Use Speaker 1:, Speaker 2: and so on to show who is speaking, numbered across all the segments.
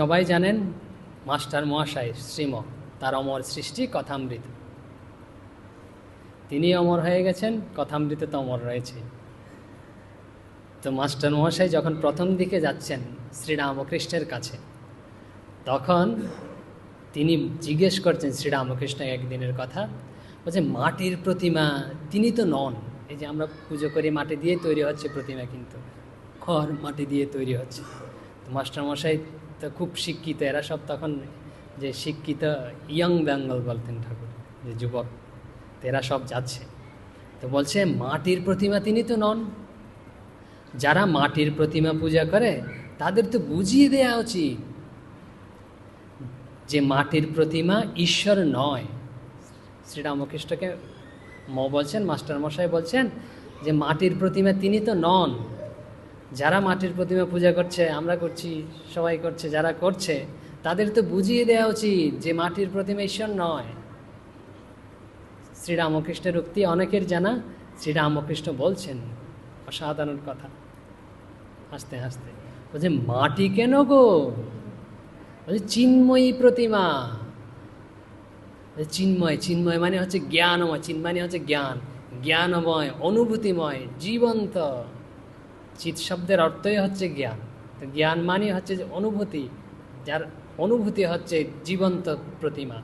Speaker 1: সবাই জানেন মাস্টার মহাশয় শ্রীম তার অমর সৃষ্টি কথামৃত। তিনি অমর হয়ে গেছেন, কথামৃত তো অমর রয়েছে। তো মাস্টার মহাশয় যখন প্রথম দিকে যাচ্ছেন শ্রীরামকৃষ্ণের কাছে, তখন তিনি জিজ্ঞেস করছেন শ্রীরামকৃষ্ণ একদিনের কথা, বলছে, মাটির প্রতিমা তিনি তো নন। এই যে আমরা পুজো করি, মাটি দিয়ে তৈরি হচ্ছে প্রতিমা কিন্তু খড় মাটি দিয়ে তৈরি হচ্ছে। তো মাস্টারমশাই তো খুব শিক্ষিত, এরা সব তখন যে শিক্ষিত ইয়ং বেঙ্গল বলতেন ঠাকুর, যে যুবক এরা সব যাচ্ছে। তো বলছে, মাটির প্রতিমা তিনি তো নন। যারা মাটির প্রতিমা পূজা করে, তাদের তো বুঝিয়ে দেওয়া উচিত যে মাটির প্রতিমা ঈশ্বর নয়। শ্রীরামকৃষ্ণকে ম বলছেন মাস্টার মশাই বলছেন যে, মাটির প্রতিমা তিনি তো নন। যারা মাটির প্রতিমা পূজা করছে, আমরা করছি, সবাই করছে, যারা করছে, তাদের তো বুঝিয়ে দেওয়া উচিত যে মাটির প্রতিমা ঈশ্বর নয়। শ্রীরামকৃষ্ণের উক্তি অনেকের জানা, শ্রীরামকৃষ্ণ বলছেন, অসাধারণ কথা। হাসতে হাসতে, বলছে, মাটি কেন গো? বলছে, চিন্ময়ী প্রতিমা। চিন্ময় চিন্ময় মানে হচ্ছে জ্ঞানময়, চিন্ময় হচ্ছে জ্ঞান। জ্ঞানময়, অনুভূতিময়, জীবন্ত। চিৎ শব্দের অর্থই হচ্ছে জ্ঞান। তো জ্ঞান মানে হচ্ছে যে অনুভূতি, যার অনুভূতি হচ্ছে জীবন্ত প্রতিমা।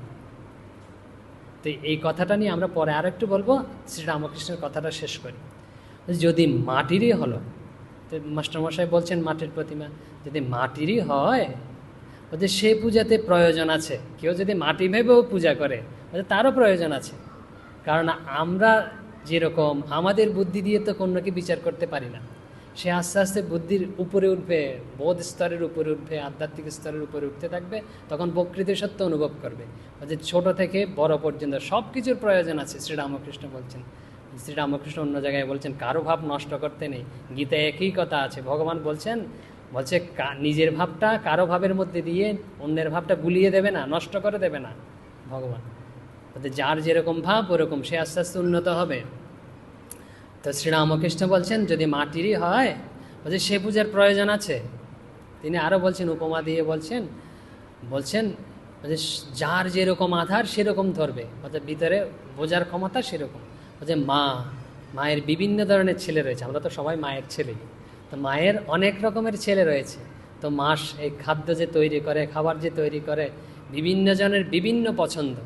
Speaker 1: তো এই কথাটা নিয়ে আমরা পরে আর একটু বলব, শ্রীরামকৃষ্ণের কথাটা শেষ করি। যদি মাটিরই হলো, তো মাস্টারমশাই বলছেন মাটির প্রতিমা, যদি মাটিরই হয়, বলছে সে পূজাতে প্রয়োজন আছে। কেউ যদি মাটি ভেবেও পূজা করে তারও প্রয়োজন আছে। কারণ আমরা যেরকম, আমাদের বুদ্ধি দিয়ে তো কোনোকে বিচার করতে পারি না। সে আস্তে আস্তে বুদ্ধির উপরে উঠবে, বোধ স্তরের উপরে উঠবে, আধ্যাত্মিক স্তরের উপরে উঠতে থাকবে, তখন প্রকৃতির সত্য অনুভব করবে। যে ছোট থেকে বড় পর্যন্ত সব কিছুর প্রয়োজন আছে, শ্রীরামকৃষ্ণ বলছেন। শ্রীরামকৃষ্ণ অন্য জায়গায় বলছেন, কারও ভাব নষ্ট করতে নেই গীতায় একই কথা আছে। ভগবান বলছেন, বলছে নিজের ভাবটা কারও ভাবের মধ্যে দিয়ে অন্যের ভাবটা গুলিয়ে দেবে না, নষ্ট করে দেবে না। ভগবান যার যেরকম ভাব, ওরকম সে আস্তে আস্তে উন্নত হবে। তো শ্রীরামকৃষ্ণ বলছেন, যদি মাটিরই হয়, বলছে, সে পূজার প্রয়োজন আছে। তিনি আরও বলছেন, উপমা দিয়ে বলছেন বলছেন, বলছে, যার যেরকম আধার, সেরকম ধরবে। অর্থাৎ ভিতরে বোঝার ক্ষমতা সেরকম। বলছে, মা, মায়ের বিভিন্ন ধরনের ছেলে রয়েছে। আমরা তো সবাই মায়ের ছেলে তো মায়ের অনেক রকমের ছেলে রয়েছে। তো মাস এই খাদ্য যে তৈরি করে, খাবার যে তৈরি করে, বিভিন্ন জনের বিভিন্ন পছন্দ।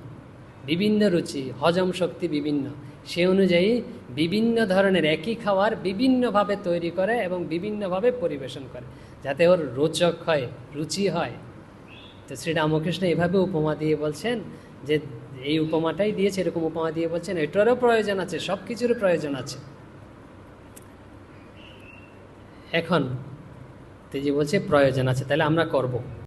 Speaker 1: বিভিন্ন রুচি, হজম শক্তি বিভিন্ন। সে অনুযায়ী বিভিন্ন ধরনের একই খাবার বিভিন্নভাবে তৈরি করে এবং বিভিন্নভাবে পরিবেশন করে, যাতে ওর রোচক হয়, রুচি হয়। তো শ্রীরামকৃষ্ণ এভাবে উপমা দিয়ে বলছেন যে, এই উপমাটাই দিয়েছে, এরকম উপমা দিয়ে বলছেন, এটারও প্রয়োজন আছে সব কিছুরও প্রয়োজন আছে। এখন, তেজি বলছে, প্রয়োজন আছে, তাহলে আমরা করব।